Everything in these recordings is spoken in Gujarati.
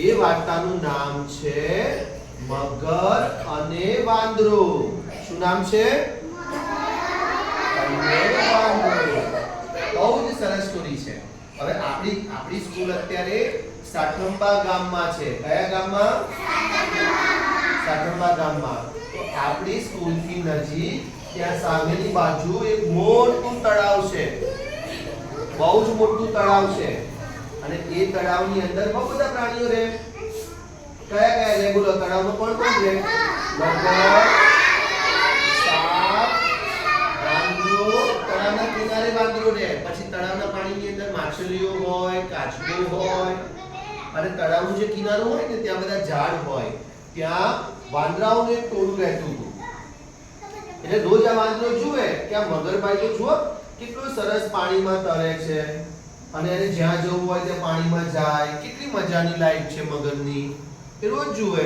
એ વાર્તાનું નામ છે મગર અને વાંદરો. શું નામ છે? બહુ જ સરસ સ્ટોરી છે. હવે આપણી આપણી સ્કૂલ અત્યારે સાઠંબા ગામમાં છે. કયા ગામમાં? સાઠંબા ગામમાં. તો આપણી સ્કૂલથી નજીક ત્યાં સામેની બાજુ એક મોટું તળાવ છે. બહુ જ મોટું તળાવ છે. અને એ તળાવની અંદર બહુ બધા પ્રાણીઓ રહે. કયા કયા રહે? બોલો તળાવમાં કોણ કોણ રહે? મગર, સાપ વાંદરો તળાવના કિનારે વાંદરો રહે. પછી તળાવના પાણીની અંદર માછલીઓ હોય, કાચબો હોય. અને તળાવનું જે કિનારો હોય ને, ત્યાં બધા ઝાડ હોય. ત્યાં વાંદરાઓનું ટોળું રહેતું હતું. એટલે રોજ આ વાંદરો જુએ કે આ મગરભાઈ તો જુઓ, કેટલું સરસ પાણીમાં તરે છે. અને એને જ્યાં જવું હોય ત્યાં પાણીમાં જાય. કેટલી મજાની લાઈફ છે મગરની એ રોજ જુએ.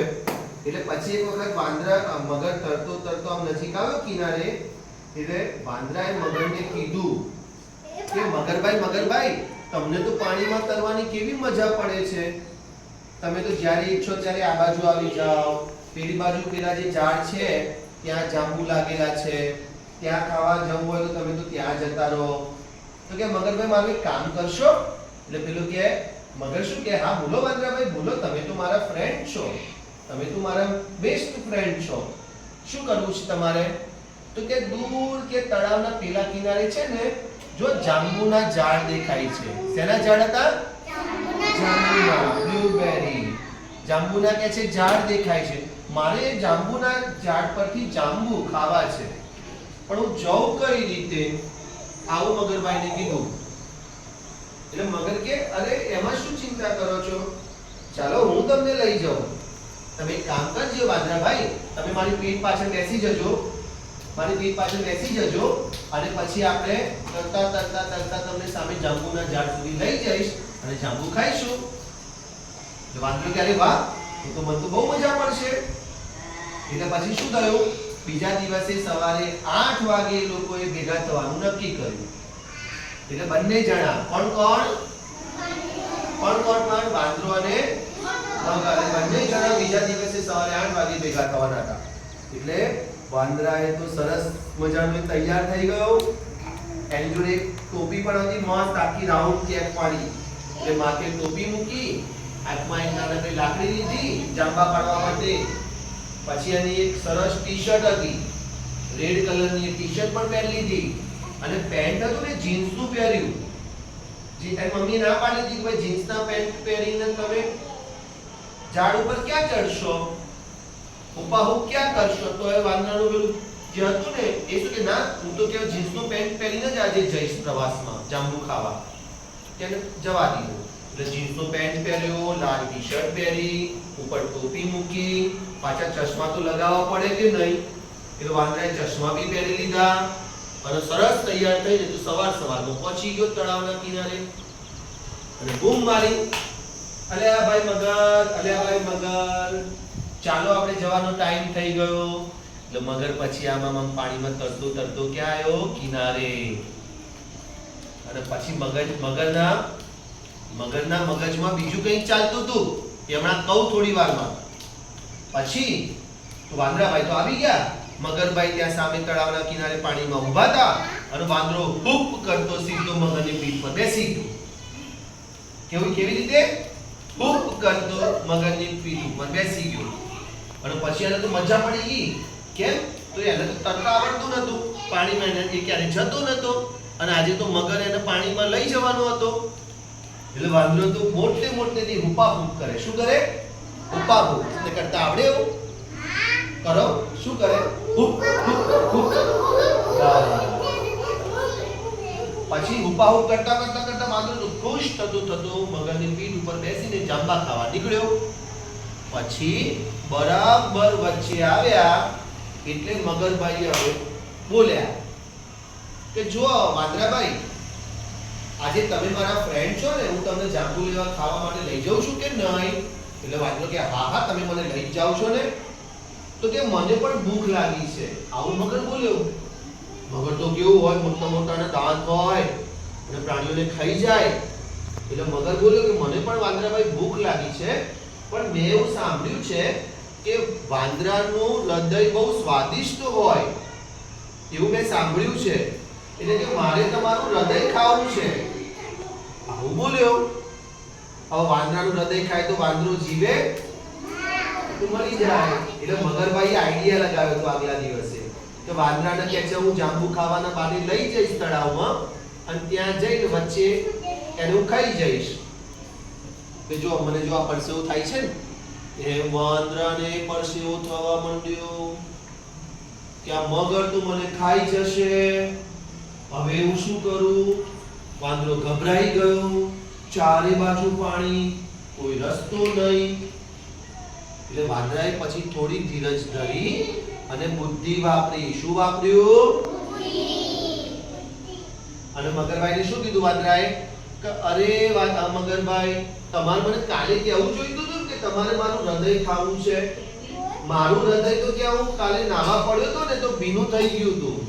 એટલે પછી એક વખત વાંદરા મગર તરતો તરતો આમ નજીક આવ્યો કિનારે, એટલે વાંદરાએ મગરને કીધું કે મગરભાઈ મગરભાઈ તમને તો પાણીમાં તરવાની કેવી મજા પડે છે. તમે તો જ્યારે ઈચ્છો ત્યારે આ બાજુ આવી જાઓ. પેલી બાજુ પેલા જે ઝાડ છે, ત્યાં જાંબુ લાગેલા છે. ત્યાં ખાવા જવું હોય તો તમે તો ત્યાં જતા રહો. તો કે મગરભાઈ મારું એક કામ કરશો? એટલે પેલું કે મગર શું કે? હા બોલો વાંદરાભાઈ બોલો તમે તો મારા ફ્રેન્ડ છો. તમે તો મારા બેસ્ટ ફ્રેન્ડ છો. શું કરવું છે તમારે? તો કે દૂર કે તળાવના પેલા કિનારે છે ને જો જાંબુના ઝાડ દેખાય છે. શેના ઝાડ હતા? જાંબુના બ્લૂબેરી જાંબુના કે છે ઝાડ દેખાય છે. મારે જાંબુના ઝાડ પરથી જાંબુ ખાવા છે. પણ હું જઉં કઈ રીતે? આવું મગરભાઈને કીધું. એટલે મગર કે, અરે, એમાં શું ચિંતા કરો છો? ચાલો, હું તમને લઈ જાઉં. તમે એક કામ કરજો, વાદરાભાઈ. તમે મારી પીઠ પાછળ બેસી જજો. મારી પીઠ પાછળ બેસી જજો અને પછી આપણે તરતા તરતા તરતા તમને સામે જાંબુના ઝાડ સુધી લઈ જઈશ અને જાંબુ ખાઈશું. વાંધો વાંદરો કે વાહ તો મને તો બહુ મજા પડશે. એટલે પછી શું થયું? બીજા દિવસે સવારે આઠ વાગે એ લોકોએ ભેગા થવાનું નક્કી કર્યું. એટલે બંને જણા, કોણ કોણ? કોણ કોણ કોણ? વાંદરો અને બંને જણા બીજા દિવસે સવારે આઠ વાગે ભેગા થવાના હતા. એટલે વાંદરાએ તો સરસ મજાનું તૈયાર થઈ ગયો. એની જોડે એક ટોપી પણ હતી, મસ્ત આખી રાઉન્ડ કેપ પાડી એટલે માથે ટોપી મૂકી, હાથમાં એક નાનકડી લાકડી લીધી, જાંબા પાડવા માટે પછી એની એક સરસ ટી-શર્ટ હતી. રેડ કલરની એક ટી-શર્ટ પણ પહેરી લીધી. અને પેન્ટ હતું ને જીન્સનું પહેર્યું. જે એ મમ્મી ના પાડી હતી કે ભાઈ જીન્સના પેન્ટ પહેરીને તમે ઝાડ ઉપર ક્યાં ચડશો? ઉપાહુ ક્યાં કરશો? તો એ વાંદરાનું પેલું જે હતું ને, એ શું કે, ના, હું તો કે જીન્સનું પેન્ટ પહેરીને જ આજે જઈશ પ્રવાસમાં જાંબુ ખાવા. તેને જવા દીધું. એટલે જીન્સનો પેન્ટ પહેર્યો, લાલ ટી-શર્ટ પહેરી, ઉપર ટોપી મૂકી, પાછા ચશ્મા તો લગાવવા પડે કે નહીં? એટલે વાંદરાએ ચશ્મા બી પહેરી લીધા અને સરસ તૈયાર થઈ જતું સવાર સવારમાં પહોંચી ગયો તળાવના કિનારે. અને બૂમ મારી. અલ્યા ભાઈ મગર, અલ્યા ભાઈ મગર. ચાલો આપણે જવાનો ટાઈમ થઈ ગયો. એટલે મગર પછી આમાં આમ પાણીમાં તરતો તરતો ક્યાં આવ્યો કિનારે. અને પછી મગજ, મગરના મગરના મગજમાં બીજું કંઈક ચાલતું હતું, એ હમણાં કહું થોડી વારમાં. પછી તો વાંદરાભાઈ તો આવી ગયા. મગરભાઈ ત્યાં સામે તળાવના કિનારે પાણીમાં ઊભા હતા અને વાંદરો હુપ કરતો સીધો મગરની પીઠ પર બેસી ગયો. કેવું, કેવી રીતે? હુપ કરતો મગરની પીઠ ઉપર બેસી ગયો. અને પછી એને તો મજા પડી ગઈ. કેમ? તો એને તો તરતા આવડતું નતું પાણીમાં એને ક્યારે જતો નતો અને આજે તો મગર એને પાણીમાં લઈ જવાનો હતો. એટલે વાંદરો તો મોટે મોટેથી હુપા હુપ કરે. શું કરે? હુપા હુપ એટલે કરતા આવડે એવું? કરો. શું કરે? હુપ હુપ હુપ પછી હુપા હુપ કરતા કરતા કરતા વાંદરો તો ખુશ થતો થતો મગરની પીઠ ઉપર બેસીને જાંબા ખાવા નીકળ્યો. પછી બરાબર વચ્ચે આવ્યા એટલે મગરભાઈ હવે બોલ્યા કે જો વાંદરાભાઈ આજે તમે મારા ફ્રેન્ડ છો ને, હું તમને જાંબુ લેવા ખાવા માટે લઈ જાઉં છું કે નહીં? એટલે વાંચલો કે, હા હા, તમે મને લઈ જાઓ છો ને? તો કે, મને પણ ભૂખ લાગી છે. આવું મગર બોલ્યો. મગર તો કેવું હોય, મોટા મોટાના દાંત હોય અને પ્રાણીઓને ખાઈ જાય. એટલે મગર બોલ્યો કે, મને પણ વાંદરાભાઈ ભૂખ લાગી છે. પણ મેં એવું સાંભળ્યું છે કે વાંદરાનું હૃદય બહુ સ્વાદિષ્ટ હોય. એવું મેં સાંભળ્યું છે. એટલે કે મારે તમારું હૃદય ખાવું છે. આવું બોલ્યો. હવે વાંદરાનું હૃદય ખાય તો વાંદરો જીવે? તો મરી જાય. એટલે મગરભાઈ આઈડિયા લગાવ્યો તો આગલા દિવસે કે વાંદરાને કહે છે, હું જાંબુ ખાવાના બાને લઈ જઈશ તળાવમાં અને ત્યાં જઈને વચ્ચે એને હું ખાઈ જઈશ. કે જો મને જો આ પરસેવો થાય છે ને, એ વાંદરાને પરસેવો થવા માંડ્યો. કે આ મગર તો મને ખાઈ જશે. હવે હું શું કરું? વાંદરો ગભરાઈ ગયો. ચારે બાજુ પાણી, કોઈ રસ્તો નહીં. એટલે વાંદરાએ પછી થોડી ધીરજ ધરી અને બુદ્ધિ વાપરી. શું વાપર્યું? અને મગરભાઈને શું કીધું વાંદરાએ? કે અરે, વાત આ મગરભાઈ, તમારે મને કાલે કહેવું જોઈતું હતું કે તમારે મારું હૃદય ખાવું છે? મારું હૃદય તો ક્યાં હું કાલે નાવા પડ્યો તો ને તો ભીનું થઈ ગયું હતું.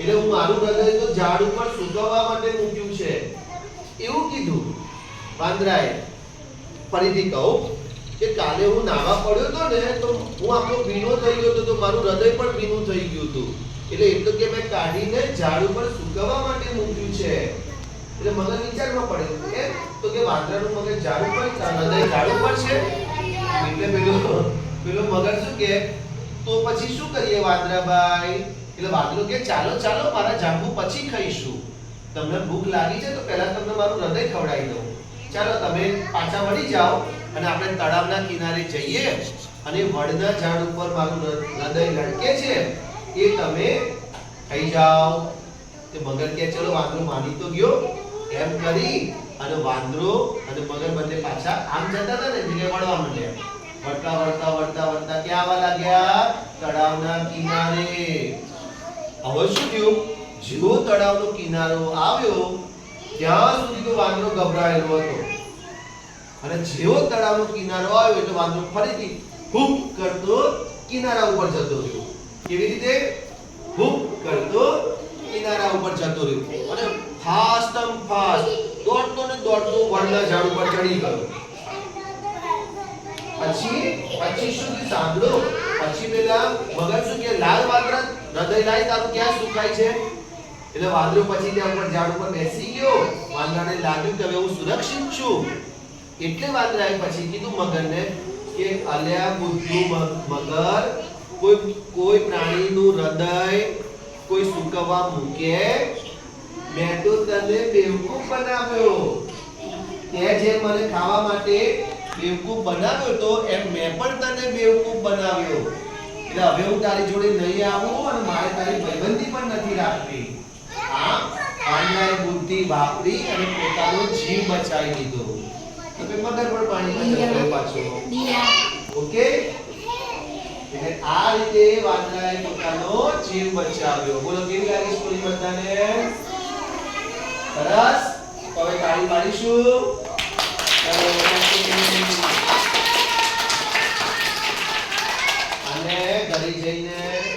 એટલે હું મારું હૃદય તો ઝાડ ઉપર સુકવવા માટે મૂક્યું છે. એવું કીધું. વાંદરાએ. ફરીથી કહું કે કાલે હું નાવા પડ્યો તો ને, તો હું આખો ભીનો થઈ ગયો હતો, તો મારું હૃદય પણ ભીનું થઈ ગયું હતું. એટલે એટલું કે મેં કાઢીને ઝાડ ઉપર સુકવવા માટે મૂક્યું છે. એટલે મગર વિચારમાં પડ્યું કે, તો કે વાંદરાનું મગજ ઝાડ ઉપર હૃદય ઝાડ ઉપર છે? એટલે પેલું પેલું મગર શું કે, તો પછી શું કરીએ વાંદરાભાઈ? એટલે વાંદરો કે, ચાલો ચાલો, મારા જાંબુ પછી ખાઈશું. તમને ભૂખ લાગી છે તો પહેલા તમને મારું હૃદય ખવડાવી દઉં. ચાલો, તમે પાછા વળી જાઓ અને આપણે તળાવના કિનારે જઈએ અને વડના ઝાડ ઉપર મારું હૃદય લટકે છે એ તમે ખાઈ જાઓ. તે મગર કે, ચલો, વાંદરો માની તો ગયો. એમ કરી અને વાંદરો અને મગર બંને પાછા આમ જતા હતા ને ધીરે વળવા માંડ્યા. વળતા વળતા વળતા વળતા ક્યાં આવવા લાગ્યા? તળાવના કિનારે. હવે શું થયું. જેવો તળાવનો કિનારો આવ્યો, ત્યાં સુધી તો વાંદરો ગભરાયેલો હતો. અને જેવો તળાવનો કિનારો આવ્યો એટલે વાંદરો ફરીથી હૂપ કરતો કિનારા ઉપર જતો રહ્યો. કેવી રીતે? હૂપ કરતો કિનારા ઉપર જતો રહ્યો. અને ફાસ્ટ એમ ફાસ્ટ દોડતો ને દોડતો વડના ઝાડ ઉપર ચડી ગયો. પછી પછી થયું સાંભળો? પછી પેલા મગર શું કે લાલ વાંદરા હૃદય લાય તારું ક્યાં સુકાય છે? એટલે વાંદરો પછી ત્યાં ઉપર ઝાડ ઉપર બેસી ગયો. વાંદરાને લાગ્યું કે હવે હું સુરક્ષિત છું. એટલે વાંદરાએ પછી કીધું મગરને કે અલ્યા બુદ્ધુ મગર, કોઈ કોઈ પ્રાણીનું હૃદય કોઈ સુકવવા મૂકે, મેં તો તને બેવકૂફ બનાવ્યો. તે જે મને ખાવા માટે બેવકૂફ બનાવ્યો તો એમ મેં પણ તને બેવકૂફ બનાવ્યો. એટલે હવે હું તારી જોડે નહીં આવું અને મારે તારી ભાઈબંધી પણ નથી રાખવી. આ પાંડવાએ બુદ્ધિ વાપરી અને પોતાનો જીવ બચાવી લીધો. તમે મગર પણ પાણી જતો પાછો. ઓકે એટલે આ રીતે વાંદરાએ પોતાનો જીવ બચાવ્યો. બોલો કેવી લાગી સ્ટોરી બધાને? સરસ. હવે તાળી પાડીશું અને ઘરે જઈને